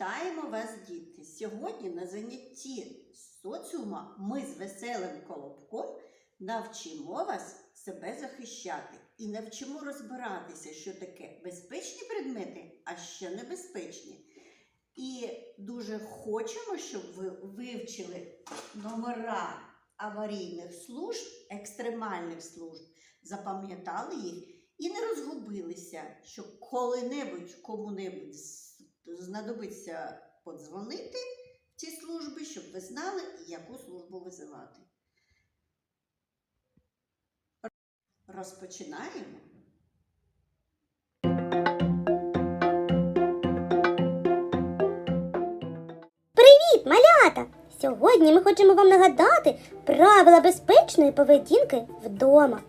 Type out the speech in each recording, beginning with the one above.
Вітаємо вас, діти! Сьогодні на занятті соціума ми з веселим колобком навчимо вас себе захищати і навчимо розбиратися, що таке безпечні предмети, а що небезпечні. І дуже хочемо, щоб ви вивчили номера аварійних служб, екстремальних служб, запам'ятали їх і не розгубилися, що коли-небудь кому-небудь знадобиться подзвонити в ці служби, щоб ви знали, яку службу визивати. Розпочинаємо. Привіт, малята! Сьогодні ми хочемо вам нагадати правила безпечної поведінки вдома.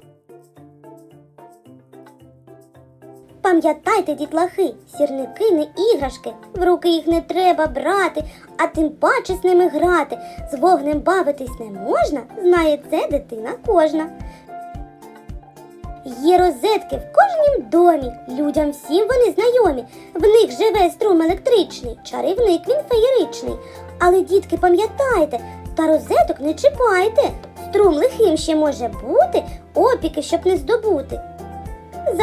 Пам'ятайте, дітлахи, сірники не іграшки, в руки їх не треба брати, а тим паче з ними грати. З вогнем бавитись не можна, знає це дитина кожна. Є розетки в кожнім домі, людям всім вони знайомі. В них живе струм електричний, чарівник він феєричний. Але, дітки, пам'ятайте, та розеток не чіпайте. Струм лихим ще може бути, опіки, щоб не здобути.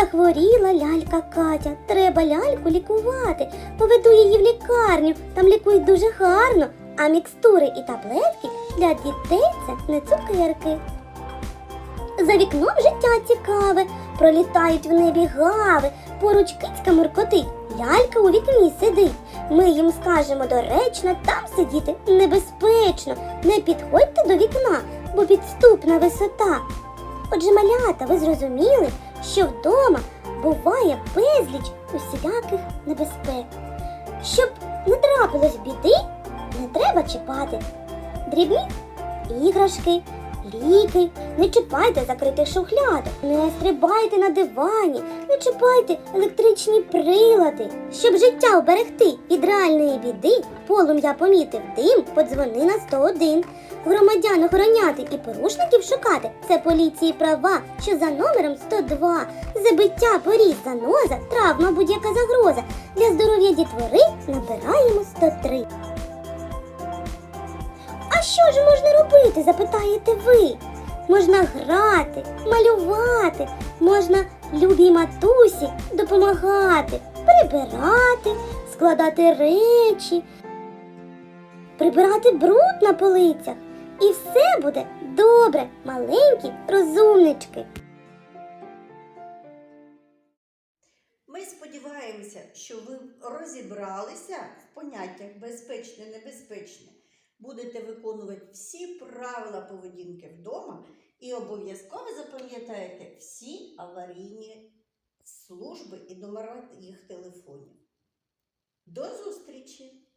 Захворіла лялька Катя, треба ляльку лікувати. Поведу її в лікарню, там лікують дуже гарно, а мікстури і таблетки для дітей це не цукерки. За вікном життя цікаве, пролітають в небі гави, поруч кицька муркотить, лялька у вікні сидить. Ми їм скажемо доречно, там сидіти небезпечно. Не підходьте до вікна, бо підступна висота. Отже, малята, ви зрозуміли, що вдома буває безліч усіляких небезпек. Щоб не трапилось біди, не треба чіпати дрібні іграшки, ліки, не чіпайте закритих шухлядок, не стрибайте на дивані, не чіпайте електричні прилади. Щоб життя уберегти від реальної біди, полум'я помітив дим, подзвони на 101. Громадян охороняти і порушників шукати це поліції права, що за номером 102. Забиття, поріз, заноза, травма, будь-яка загроза. Для здоров'я дітвори набираємо 103. А що ж можна робити, запитаєте ви? Можна грати, малювати, можна любій матусі допомагати, прибирати, складати речі, прибирати бруд на полицях. І все буде добре, маленькі розумнички. Ми сподіваємося, що ви розібралися в поняттях безпечне, небезпечне. Будете виконувати всі правила поведінки вдома і обов'язково запам'ятаєте всі аварійні служби і номера їх телефонів. До зустрічі!